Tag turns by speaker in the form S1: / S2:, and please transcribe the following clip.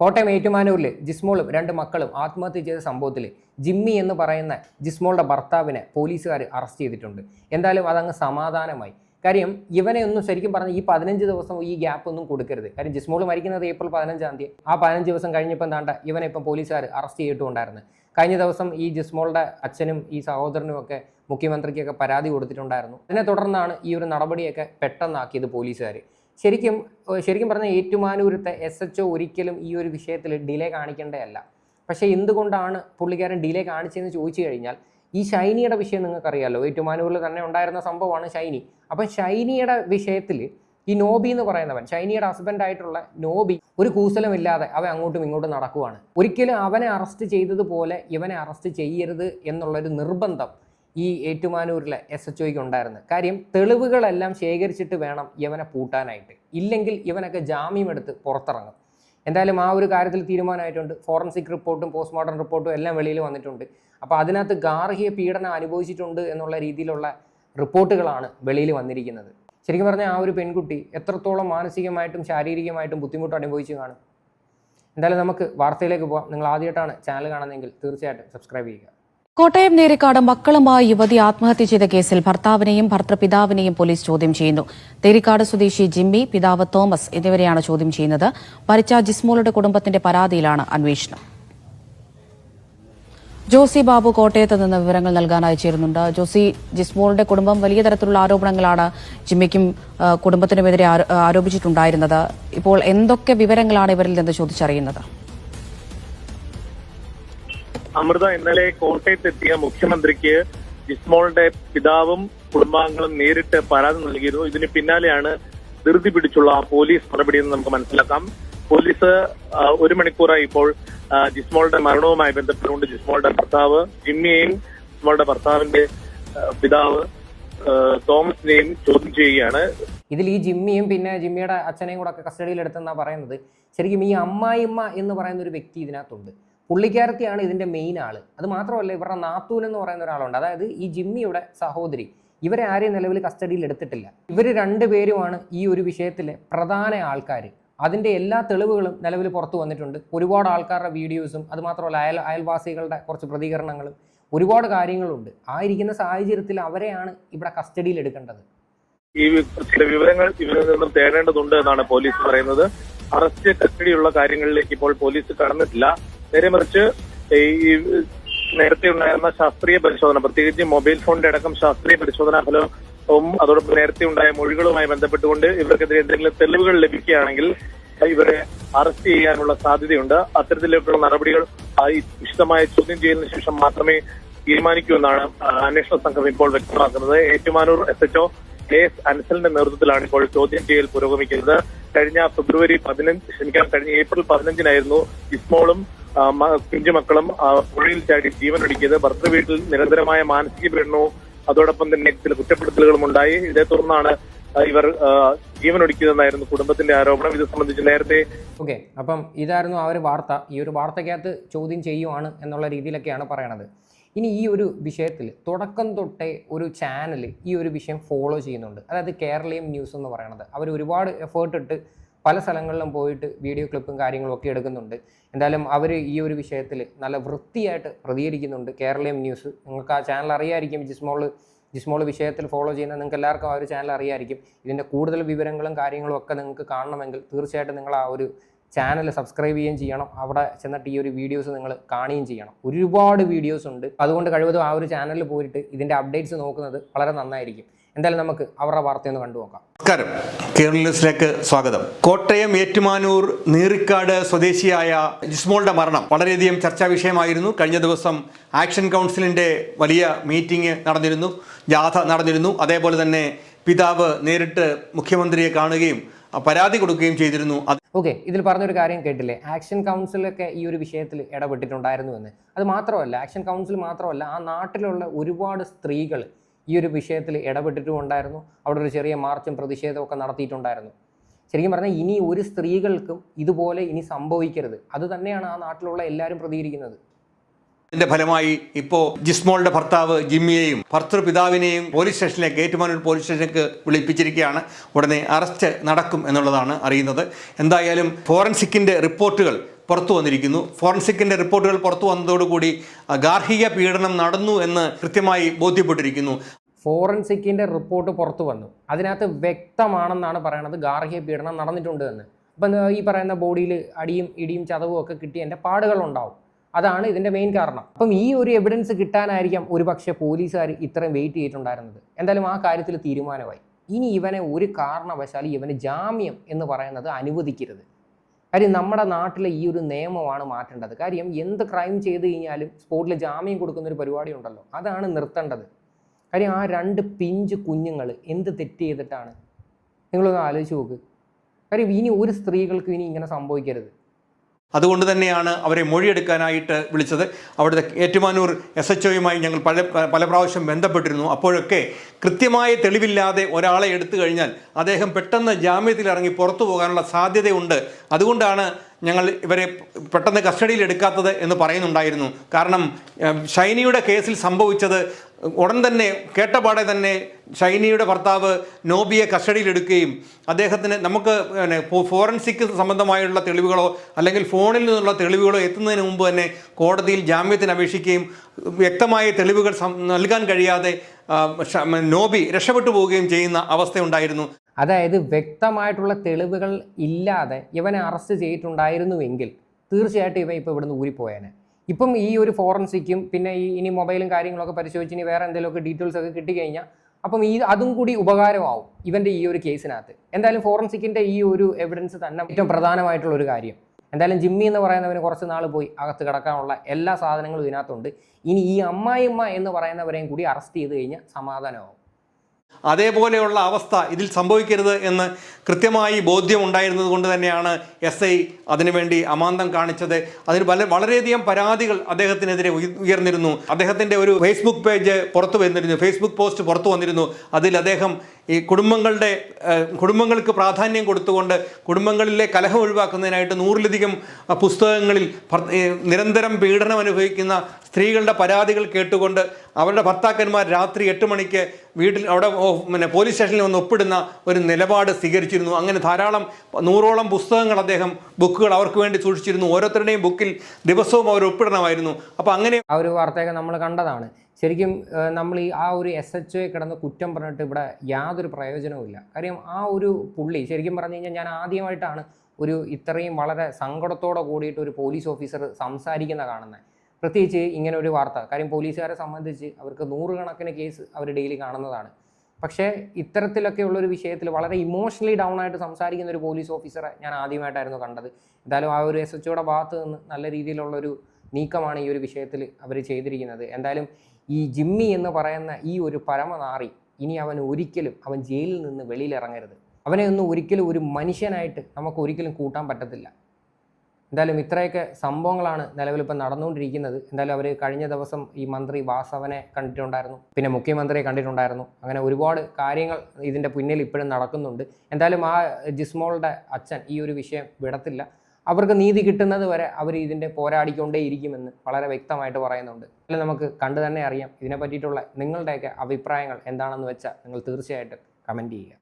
S1: കോട്ടയം ഏറ്റുമാനൂരിൽ ജിസ്മോളും രണ്ട് മക്കളും ആത്മഹത്യ ചെയ്ത സംഭവത്തിൽ ജിമ്മി എന്ന് പറയുന്ന ജിസ്മോളുടെ ഭർത്താവിനെ പോലീസുകാർ അറസ്റ്റ് ചെയ്തിട്ടുണ്ട്. എന്തായാലും അതങ്ങ് സമാധാനമായി. കാര്യം ഇവനെ ഒന്നും ശരിക്കും പറഞ്ഞാൽ ഈ പതിനഞ്ച് ദിവസം ഈ ഗ്യാപ്പ് ഒന്നും കൊടുക്കരുത്. കാര്യം ജിസ്മോൾ മരിക്കുന്നത് ഏപ്രിൽ പതിനഞ്ചാം തീയതി. ആ പതിനഞ്ച് ദിവസം കഴിഞ്ഞപ്പോൾ എന്താണ്ട ഇവനെ ഇപ്പം പോലീസുകാർ അറസ്റ്റ് ചെയ്തിട്ടുണ്ടായിരുന്നു. കഴിഞ്ഞ ദിവസം ഈ ജിസ്മോളുടെ അച്ഛനും ഈ സഹോദരനും ഒക്കെ മുഖ്യമന്ത്രിക്കൊക്കെ പരാതി കൊടുത്തിട്ടുണ്ടായിരുന്നു. അതിനെ തുടർന്നാണ് ഈ ഒരു നടപടിയൊക്കെ പെട്ടെന്നാക്കിയത് പോലീസുകാർ ശരിക്കും ശരിക്കും പറഞ്ഞാൽ ഏറ്റുമാനൂരത്തെ എസ് എച്ച് ഒ ഒരിക്കലും ഈ ഒരു വിഷയത്തിൽ ഡിലേ കാണിക്കേണ്ടതല്ല. പക്ഷേ എന്തുകൊണ്ടാണ് പുള്ളിക്കാരൻ ഡിലേ കാണിച്ചതെന്ന് ചോദിച്ചു കഴിഞ്ഞാൽ ഈ ഷൈനിയുടെ വിഷയം നിങ്ങൾക്കറിയാലോ. ഏറ്റുമാനൂരിൽ തന്നെ ഉണ്ടായിരുന്ന സംഭവമാണ് ഷൈനി. അപ്പം ഷൈനിയുടെ വിഷയത്തിൽ ഈ നോബി എന്ന് പറയുന്നവൻ ഷൈനിയുടെ ഹസ്ബൻഡ് ആയിട്ടുള്ള നോബി ഒരു കൂസലമില്ലാതെ അവൻ അങ്ങോട്ടും ഇങ്ങോട്ടും നടക്കുവാണ്. ഒരിക്കലും അവനെ അറസ്റ്റ് ചെയ്തതുപോലെ ഇവനെ അറസ്റ്റ് ചെയ്യരുത് എന്നുള്ളൊരു നിർബന്ധം ഈ ഏറ്റുമാനൂരിലെ എസ് എച്ച് ഒയ്ക്ക് ഉണ്ടായിരുന്നത് കാര്യം തെളിവുകളെല്ലാം ശേഖരിച്ചിട്ട് വേണം ഇവനെ പൂട്ടാനായിട്ട്. ഇല്ലെങ്കിൽ ഇവനൊക്കെ ജാമ്യം എടുത്ത് പുറത്തിറങ്ങും. എന്തായാലും ആ ഒരു കാര്യത്തിൽ തീരുമാനമായിട്ടുണ്ട്. ഫോറൻസിക് റിപ്പോർട്ടും പോസ്റ്റ്മോർട്ടം റിപ്പോർട്ടും എല്ലാം വെളിയിൽ വന്നിട്ടുണ്ട്. അപ്പോൾ അതിനകത്ത് ഗാർഹിക പീഡനം അനുഭവിച്ചിട്ടുണ്ട് എന്നുള്ള രീതിയിലുള്ള റിപ്പോർട്ടുകളാണ് വെളിയിൽ വന്നിരിക്കുന്നത്. ശരിക്കും പറഞ്ഞാൽ ആ ഒരു പെൺകുട്ടി എത്രത്തോളം മാനസികമായിട്ടും ശാരീരികമായിട്ടും ബുദ്ധിമുട്ട് അനുഭവിച്ചു കാണും. എന്തായാലും നമുക്ക് വാർത്തയിലേക്ക് പോകാം നിങ്ങൾ ആദ്യമായിട്ടാണ് ചാനൽ കാണുന്നതെങ്കിൽ തീർച്ചയായിട്ടും സബ്സ്ക്രൈബ് ചെയ്യുക.
S2: കോട്ടയം നേരിക്കാട് മക്കളുമായി യുവതി ആത്മഹത്യ ചെയ്ത കേസിൽ ഭർത്താവിനെയും ഭർത്തൃപിതാവിനെയും പോലീസ് ചോദ്യം ചെയ്യുന്നു. തേരിക്കാട് സ്വദേശി ജിമ്മി പിതാവ് തോമസ് എന്നിവരെയാണ് ചോദ്യം ചെയ്യുന്നത്. മരിച്ച ജിസ്മോളുടെ കുടുംബത്തിന്റെ പരാതിയിലാണ് അന്വേഷണം. ജോസി ബാബു കോട്ടയത്ത് നിന്ന് വിവരങ്ങൾ നൽകാൻ അയച്ചിരുന്നുണ്ട് ജോസി ജിസ്മോളുടെ കുടുംബം വലിയ തരത്തിലുള്ള ആരോപണങ്ങളാണ് ജിമ്മിക്കും കുടുംബത്തിനുമെതിരെ ആരോ- ആരോപിച്ചിട്ടുണ്ടായിരുന്നത്. ഇപ്പോൾ എന്തൊക്കെ വിവരങ്ങളാണ് ഇവരിൽ നിന്ന് ചോദിച്ചറിയുന്നത്?
S3: അമൃത ഇന്നലെ കോട്ടയത്തെത്തിയ മുഖ്യമന്ത്രിക്ക് ജിസ്മോളുടെ പിതാവും കുടുംബാംഗങ്ങളും നേരിട്ട് പരാതി നൽകിയിരുന്നു. ഇതിന് പിന്നാലെയാണ് ധൃതി പിടിച്ചുള്ള പോലീസ് നടപടിയെന്ന് നമുക്ക് മനസ്സിലാക്കാം. പോലീസ് ഒരു മണിക്കൂറായി ഇപ്പോൾ ജിസ്മോളുടെ മരണവുമായി ബന്ധപ്പെട്ടുകൊണ്ട് ജിസ്മോളുടെ ഭർത്താവ് ജിമ്മിയെയും ജിസ്മോളുടെ ഭർത്താവിന്റെ പിതാവ് തോമസിനെയും ചോദ്യം ചെയ്യുകയാണ്.
S1: ഇതിൽ ഈ ജിമ്മിയും പിന്നെ ജിമ്മിയുടെ അച്ഛനെയും കൂടെ ഒക്കെ കസ്റ്റഡിയിൽ എടുത്തെന്നാണ് പറയുന്നത്. ശരിക്കും ഈ അമ്മായിമ്മ എന്ന് പറയുന്ന ഒരു വ്യക്തി ഇതിനകത്തുണ്ട്. പുള്ളിക്കാരത്തിയാണ് ഇതിന്റെ മെയിൻ ആൾ അത് മാത്രമല്ല ഇവരുടെ നാത്തൂൻ എന്ന് പറയുന്ന ഒരാളുണ്ട്. അതായത് ഈ ജിമ്മിയുടെ സഹോദരി. ഇവരെ ആരെയും നിലവിൽ കസ്റ്റഡിയിൽ എടുത്തിട്ടില്ല. ഇവർ രണ്ടുപേരുമാണ് ഈ ഒരു വിഷയത്തിലെ പ്രധാന ആൾക്കാർ അതിന്റെ എല്ലാ തെളിവുകളും നിലവിൽ പുറത്തു വന്നിട്ടുണ്ട്. ഒരുപാട് ആൾക്കാരുടെ വീഡിയോസും അതുമാത്രമല്ല അയൽ അയൽവാസികളുടെ കുറച്ച് പ്രതികരണങ്ങളും ഒരുപാട് കാര്യങ്ങളുണ്ട്. ആ ഇരിക്കുന്ന സാഹചര്യത്തിൽ അവരെയാണ് ഇവിടെ കസ്റ്റഡിയിൽ എടുക്കേണ്ടത്.
S3: ഈ ചില വിവരങ്ങൾ ഇവരിൽ നിന്നും തേടേണ്ടതുണ്ട് എന്നാണ് പോലീസ് പറയുന്നത്. അറസ്റ്റ് കസ്റ്റഡിയുള്ള കാര്യങ്ങളിലേക്ക് ഇപ്പോൾ പോലീസ് കടന്നിട്ടില്ല. നേരെ മറിച്ച് ഈ നേരത്തെ ഉണ്ടായിരുന്ന ശാസ്ത്രീയ പരിശോധന പ്രത്യേകിച്ച് മൊബൈൽ ഫോണിന്റെ അടക്കം ശാസ്ത്രീയ പരിശോധനാ ഫലവും അതോടൊപ്പം നേരത്തെ ഉണ്ടായ മൊഴികളുമായി ബന്ധപ്പെട്ടുകൊണ്ട് ഇവർക്കെതിരെ എന്തെങ്കിലും തെളിവുകൾ ലഭിക്കുകയാണെങ്കിൽ ഇവരെ അറസ്റ്റ് ചെയ്യാനുള്ള സാധ്യതയുണ്ട്. അത്തരത്തിലുള്ള നടപടികൾ വിശദമായ ചോദ്യം ചെയ്തതിനു ശേഷം മാത്രമേ തീരുമാനിക്കൂ എന്നാണ് അന്വേഷണ സംഘം ഇപ്പോൾ വ്യക്തമാക്കുന്നത്. Ettumanoor S H O K S അൻസലിന്റെ നേതൃത്വത്തിലാണ് ഇപ്പോൾ ചോദ്യം ചെയ്യൽ പുരോഗമിക്കുന്നത്. കഴിഞ്ഞ ഫെബ്രുവരി പതിനഞ്ച് ക്ഷണിക്കാൻ കഴിഞ്ഞ ഏപ്രിൽ പതിനഞ്ചിനായിരുന്നു ഇസ്മോളും പിഞ്ചുമക്കളും പുഴയിൽ ചാടി ജീവനൊടുക്കിയത് ഭർത്തൃ വീട്ടിൽ നിരന്തരമായ മാനസിക പീഡനവും അതോടൊപ്പം തന്നെ ചില കുറ്റപ്പെടുത്തലുകളും ഉണ്ടായി. ഇതേ തുടർന്നാണ് ഇവർ ജീവനൊടുക്കിയതെന്നായിരുന്നു കുടുംബത്തിന്റെ ആരോപണം. ഇത് സംബന്ധിച്ച് നേരത്തെ
S1: ഓക്കെ അപ്പം ഇതായിരുന്നു ആ ഒരു വാർത്ത. ഈ ഒരു വാർത്തക്കകത്ത് ചോദ്യം ചെയ്യുവാണ് എന്നുള്ള രീതിയിലൊക്കെയാണ് പറയണത്. ഇനി ഈ ഒരു വിഷയത്തിൽ തുടക്കം തൊട്ടേ ഒരു ചാനൽ ഈ ഒരു വിഷയം ഫോളോ ചെയ്യുന്നുണ്ട്. അതായത് കേരളീയം ന്യൂസ് എന്ന് പറയുന്നത് അവർ ഒരുപാട് എഫേർട്ട് ഇട്ട് പല സ്ഥലങ്ങളിലും പോയിട്ട് വീഡിയോ ക്ലിപ്പും കാര്യങ്ങളും ഒക്കെ എടുക്കുന്നുണ്ട്. എന്തായാലും അവർ ഈ ഒരു വിഷയത്തിൽ നല്ല വൃത്തിയായിട്ട് പ്രതികരിക്കുന്നുണ്ട് കേരളീയം ന്യൂസ് നിങ്ങൾക്ക് ആ ചാനൽ അറിയായിരിക്കും ജിസ്മോൾ ജിസ്മോൾ വിഷയത്തിൽ ഫോളോ ചെയ്യുന്ന നിങ്ങൾക്ക് എല്ലാവർക്കും ആ ഒരു ചാനൽ അറിയായിരിക്കും. ഇതിന്റെ കൂടുതൽ വിവരങ്ങളും കാര്യങ്ങളും ഒക്കെ നിങ്ങൾക്ക് കാണണമെങ്കിൽ തീർച്ചയായിട്ടും നിങ്ങൾ ആ ഒരു ചാനൽ സബ്സ്ക്രൈബ് ചെയ്യുകയും ചെയ്യണം. അവിടെ ചെന്നിട്ട് ഈ ഒരു വീഡിയോസ് നിങ്ങൾ കാണുകയും ചെയ്യണം. ഒരുപാട് വീഡിയോസ് ഉണ്ട്. അതുകൊണ്ട് കഴിവതും ആ ഒരു ചാനലിൽ പോയിട്ട് ഇതിന്റെ അപ്ഡേറ്റ്സ് നോക്കുന്നത് വളരെ നന്നായിരിക്കും. എന്തായാലും നമുക്ക് അവരുടെ വാർത്തയൊന്ന് കണ്ടുനോക്കാം
S4: നമസ്കാരം. കേരള ന്യൂസിലേക്ക് സ്വാഗതം. കോട്ടയം ഏറ്റുമാനൂർ നീറിക്കാട് സ്വദേശിയായ ജിസ്മോളുടെ മരണം വളരെയധികം ചർച്ചാ വിഷയമായിരുന്നു. കഴിഞ്ഞ ദിവസം ആക്ഷൻ കൗൺസിലിന്റെ വലിയ മീറ്റിംഗ് നടന്നിരുന്നു ജാഥ നടന്നിരുന്നു. അതേപോലെ തന്നെ പിതാവ് നേരിട്ട് മുഖ്യമന്ത്രിയെ കാണുകയും പരാതി കൊടുക്കുകയും ചെയ്തിരുന്നു.
S1: ഓക്കെ ഇതിൽ പറഞ്ഞൊരു കാര്യം കേട്ടില്ലേ? ആക്ഷൻ കൗൺസിലൊക്കെ ഈ ഒരു വിഷയത്തിൽ ഇടപെട്ടിട്ടുണ്ടായിരുന്നു എന്ന് അത് മാത്രമല്ല ആക്ഷൻ കൗൺസിൽ മാത്രമല്ല ആ നാട്ടിലുള്ള ഒരുപാട് സ്ത്രീകൾ ഈ ഒരു വിഷയത്തിൽ ഇടപെട്ടിട്ടുമുണ്ടായിരുന്നു. അവിടെ ഒരു ചെറിയ മാർച്ചും പ്രതിഷേധവും ഒക്കെ നടത്തിയിട്ടുണ്ടായിരുന്നു. ശരിക്കും പറഞ്ഞാൽ ഇനി ഒരു സ്ത്രീകൾക്കും ഇതുപോലെ ഇനി സംഭവിക്കരുത്. അത് തന്നെയാണ് ആ നാട്ടിലുള്ള എല്ലാവരും പ്രതികരിക്കുന്നത്.
S4: ഇതിന്റെ ഫലമായി ഇപ്പോൾ ജിസ്മോളുടെ ഭർത്താവ് ജിമ്മിയെയും ഭർത്തൃപിതാവിനെയും പോലീസ് സ്റ്റേഷനിലേക്ക് ഏറ്റുമാനൂർ പോലീസ് സ്റ്റേഷനിലേക്ക് വിളിപ്പിച്ചിരിക്കുകയാണ്. ഉടനെ അറസ്റ്റ് നടക്കും എന്നുള്ളതാണ് അറിയുന്നത്. എന്തായാലും ഫോറൻസിക്കിന്റെ റിപ്പോർട്ടുകൾ പുറത്തു വന്നിരിക്കുന്നു. ഫോറൻസിക്കിന്റെ റിപ്പോർട്ടുകൾ പുറത്തു വന്നതോടുകൂടി ഗാർഹിക പീഡനം നടന്നു എന്ന് കൃത്യമായി ബോധ്യപ്പെട്ടിരിക്കുന്നു.
S1: ഫോറൻസിക്കിന്റെ റിപ്പോർട്ട് പുറത്തു വന്നു. അതിനകത്ത് വ്യക്തമാണെന്നാണ് പറയണത് ഗാർഹിക പീഡനം നടന്നിട്ടുണ്ട് എന്ന്. അപ്പം ഈ പറയുന്ന ബോഡിയിൽ അടിയും ഇടിയും ചതവും ഒക്കെ കിട്ടി എന്റെ പാടുകളുണ്ടാവും. അതാണ് ഇതിന്റെ മെയിൻ കാരണം. അപ്പം ഈ ഒരു എവിഡൻസ് കിട്ടാനായിരിക്കാം ഒരു പക്ഷേ പോലീസുകാർ ഇത്രയും വെയിറ്റ് ചെയ്തിട്ടുണ്ടായിരുന്നത്. എന്തായാലും ആ കാര്യത്തിൽ തീരുമാനമായി. ഇനി ഇവനെ ഒരു കാരണവശാലും ഇവന് ജാമ്യം എന്ന് പറയുന്നത് അനുവദിക്കരുത്. കാര്യം നമ്മുടെ നാട്ടിലെ ഈ ഒരു നിയമമാണ് മാറ്റേണ്ടത്. കാര്യം എന്ത് ക്രൈം ചെയ്ത് കഴിഞ്ഞാലും സ്പോട്ടിൽ ജാമ്യം കൊടുക്കുന്ന ഒരു പരിപാടി ഉണ്ടല്ലോ അതാണ് നിർത്തേണ്ടത്. കാര്യം ആ രണ്ട് പിഞ്ച് കുഞ്ഞുങ്ങൾ എന്ത് തെറ്റ് ചെയ്തിട്ടാണ്? നിങ്ങളൊന്ന് ആലോചിച്ച് നോക്ക്. കാര്യം ഇനി ഒരു സ്ത്രീകൾക്കും ഇനി ഇങ്ങനെ സംഭവിക്കരുത്.
S4: അതുകൊണ്ട് തന്നെയാണ് അവരെ മൊഴിയെടുക്കാനായിട്ട് വിളിച്ചത്. അവിടുത്തെ ഏറ്റുമാനൂർ എസ് എച്ച് ഒയുമായി ഞങ്ങൾ പല പല പ്രാവശ്യം ബന്ധപ്പെട്ടിരുന്നു. അപ്പോഴൊക്കെ കൃത്യമായ തെളിവില്ലാതെ ഒരാളെ എടുത്തു കഴിഞ്ഞാൽ അദ്ദേഹം പെട്ടെന്ന് ജാമ്യത്തിൽ ഇറങ്ങി പുറത്തു പോകാനുള്ള സാധ്യതയുണ്ട്. അതുകൊണ്ടാണ് ഞങ്ങൾ ഇവരെ പെട്ടെന്ന് കസ്റ്റഡിയിൽ എടുക്കാത്തത് എന്ന് പറയുന്നുണ്ടായിരുന്നു. കാരണം ഷൈനിയുടെ കേസിൽ സംഭവിച്ചത് ഉടൻ തന്നെ കേട്ടപാടെ തന്നെ ഷൈനിയുടെ ഭർത്താവ് നോബിയെ കസ്റ്റഡിയിലെടുക്കുകയും അദ്ദേഹത്തിന് നമുക്ക് പിന്നെ ഫോറൻസിക് സംബന്ധമായുള്ള തെളിവുകളോ അല്ലെങ്കിൽ ഫോണിൽ നിന്നുള്ള തെളിവുകളോ എത്തുന്നതിന് മുമ്പ് തന്നെ കോടതിയിൽ ജാമ്യത്തിന് അപേക്ഷിക്കുകയും വ്യക്തമായ തെളിവുകൾ നൽകാൻ കഴിയാതെ നോബി രക്ഷപ്പെട്ടു പോവുകയും ചെയ്യുന്ന അവസ്ഥയുണ്ടായിരുന്നു
S1: അതായത് വ്യക്തമായിട്ടുള്ള തെളിവുകൾ ഇല്ലാതെ ഇവനെ അറസ്റ്റ് ചെയ്തിട്ടുണ്ടായിരുന്നുവെങ്കിൽ തീർച്ചയായിട്ടും ഇവ ഇപ്പോൾ ഇവിടുന്ന് ഊരിപ്പോയേനെ. ഇപ്പം ഈ ഒരു ഫോറൻസിക്കും പിന്നെ ഈ ഇനി മൊബൈലും കാര്യങ്ങളൊക്കെ പരിശോധിച്ച് ഇനി വേറെ എന്തെങ്കിലുമൊക്കെ ഡീറ്റെയിൽസ് ഒക്കെ കിട്ടിക്കഴിഞ്ഞാൽ അപ്പം ഈ അതും കൂടി ഉപകാരമാവും ഇവന്റെ ഈ ഒരു കേസിനകത്ത്. എന്തായാലും ഫോറൻസിക്കിന്റെ ഈ ഒരു എവിഡൻസ് തന്നെ ഏറ്റവും പ്രധാനമായിട്ടുള്ള ഒരു കാര്യം. എന്തായാലും ജിമ്മി എന്ന് പറയുന്നവന് കുറച്ച് നാൾ പോയി അകത്ത് കിടക്കാനുള്ള എല്ലാ സാധനങ്ങളും ഇതിനകത്തുണ്ട്. ഇനി ഈ അമ്മായിമ്മ എന്ന് പറയുന്നവരെയും കൂടി അറസ്റ്റ് ചെയ്ത് കഴിഞ്ഞാൽ സമാധാനമാവും.
S4: അതേപോലെയുള്ള അവസ്ഥ ഇതിൽ സംഭവിക്കരുത് എന്ന് കൃത്യമായി ബോധ്യമുണ്ടായിരുന്നത് കൊണ്ട് തന്നെയാണ് എസ് ഐ അതിനുവേണ്ടി അമാന്തം കാണിച്ചത്. അതിന് പല വളരെയധികം പരാതികൾ അദ്ദേഹത്തിനെതിരെ ഉയർന്നിരുന്നു. അദ്ദേഹത്തിന്റെ ഒരു ഫേസ്ബുക്ക് പേജ് പുറത്തു വന്നിരുന്നു. ഫേസ്ബുക്ക് പോസ്റ്റ് പുറത്തു വന്നിരുന്നു. അതിൽ അദ്ദേഹം ഈ കുടുംബങ്ങളുടെ കുടുംബങ്ങൾക്ക് പ്രാധാന്യം കൊടുത്തുകൊണ്ട് കുടുംബങ്ങളിലെ കലഹം ഒഴിവാക്കുന്നതിനായിട്ട് നൂറിലധികം പുസ്തകങ്ങളിൽ നിരന്തരം പീഡനം അനുഭവിക്കുന്ന സ്ത്രീകളുടെ പരാതികൾ കേട്ടുകൊണ്ട് അവരുടെ ഭർത്താക്കന്മാർ രാത്രി എട്ട് മണിക്ക് വീട്ടിൽ അവിടെ പിന്നെ പോലീസ് സ്റ്റേഷനിൽ വന്ന് ഒപ്പിടുന്ന ഒരു നിലപാട് സ്വീകരിച്ചിരുന്നു. അങ്ങനെ ധാരാളം നൂറോളം പുസ്തകങ്ങൾ അദ്ദേഹം ബുക്കുകൾ അവർക്ക് വേണ്ടി സൂക്ഷിച്ചിരുന്നു. ഓരോരുത്തരുടെയും ബുക്കിൽ ദിവസവും അവർ ഒപ്പിടണമായിരുന്നു. അപ്പോൾ അങ്ങനെ
S1: ആ ഒരു വാർത്തയൊക്കെ നമ്മൾ കണ്ടതാണ്. ശരിക്കും നമ്മൾ ഈ ആ ഒരു എസ് എച്ച് ഒയെ കിടന്ന് കുറ്റം പറഞ്ഞിട്ട് ഇവിടെ യാതൊരു പ്രയോജനവുമില്ല കാര്യം ആ ഒരു പുള്ളി ശരിക്കും പറഞ്ഞു കഴിഞ്ഞാൽ ഞാൻ ആദ്യമായിട്ടാണ് ഒരു ഇത്രയും വളരെ സങ്കടത്തോടെ കൂടിയിട്ട് ഒരു പോലീസ് ഓഫീസർ സംസാരിക്കുന്ന കാണുന്നത് പ്രത്യേകിച്ച് ഇങ്ങനെ ഒരു വാർത്ത. കാര്യം പോലീസുകാരെ സംബന്ധിച്ച് അവർക്ക് നൂറുകണക്കിന് കേസ് അവർ ഡെയിലി കാണുന്നതാണ്. പക്ഷേ ഇത്തരത്തിലൊക്കെയുള്ള ഒരു വിഷയത്തിൽ വളരെ ഇമോഷണലി ഡൗൺ ആയിട്ട് സംസാരിക്കുന്ന ഒരു പോലീസ് ഓഫീസറെ ഞാൻ ആദ്യമായിട്ടായിരുന്നു കണ്ടത്. എന്തായാലും ആ ഒരു എസ് എച്ച് ഭാഗത്ത് നിന്ന് നല്ല രീതിയിലുള്ളൊരു നീക്കമാണ് ഈ ഒരു വിഷയത്തിൽ അവർ ചെയ്തിരിക്കുന്നത്. എന്തായാലും ഈ ജിമ്മി എന്ന് പറയുന്ന ഈ ഒരു പരമനാറി ഇനി അവൻ ഒരിക്കലും അവൻ ജയിലിൽ നിന്ന് വെളിയിലിറങ്ങരുത്. അവനെ ഒന്നും ഒരിക്കലും ഒരു മനുഷ്യനായിട്ട് നമുക്ക് ഒരിക്കലും കൂട്ടാൻ പറ്റത്തില്ല. എന്തായാലും ഇത്രയൊക്കെ സംഭവങ്ങളാണ് നിലവിൽ ഇപ്പം നടന്നുകൊണ്ടിരിക്കുന്നത്. എന്തായാലും അവർ കഴിഞ്ഞ ദിവസം ഈ മന്ത്രി വാസവനെ കണ്ടിട്ടുണ്ടായിരുന്നു. പിന്നെ മുഖ്യമന്ത്രിയെ കണ്ടിട്ടുണ്ടായിരുന്നു. അങ്ങനെ ഒരുപാട് കാര്യങ്ങൾ ഇതിന്റെ പിന്നിൽ ഇപ്പോഴും നടക്കുന്നുണ്ട്. എന്തായാലും ആ ജിസ്മോളുടെ അച്ഛൻ ഈ ഒരു വിഷയം വിടത്തില്ല. അവർക്ക് നീതി കിട്ടുന്നത് വരെ അവർ ഇതിന്റെ പോരാടിക്കൊണ്ടേ ഇരിക്കുമെന്ന് വളരെ വ്യക്തമായിട്ട് പറയുന്നുണ്ട്. അല്ല നമുക്ക് കണ്ടു തന്നെ അറിയാം. ഇതിനെ പറ്റിയിട്ടുള്ള നിങ്ങളുടെയൊക്കെ അഭിപ്രായങ്ങൾ എന്താണെന്ന് വെച്ചാൽ നിങ്ങൾ തീർച്ചയായിട്ടും കമന്റ് ചെയ്യുക.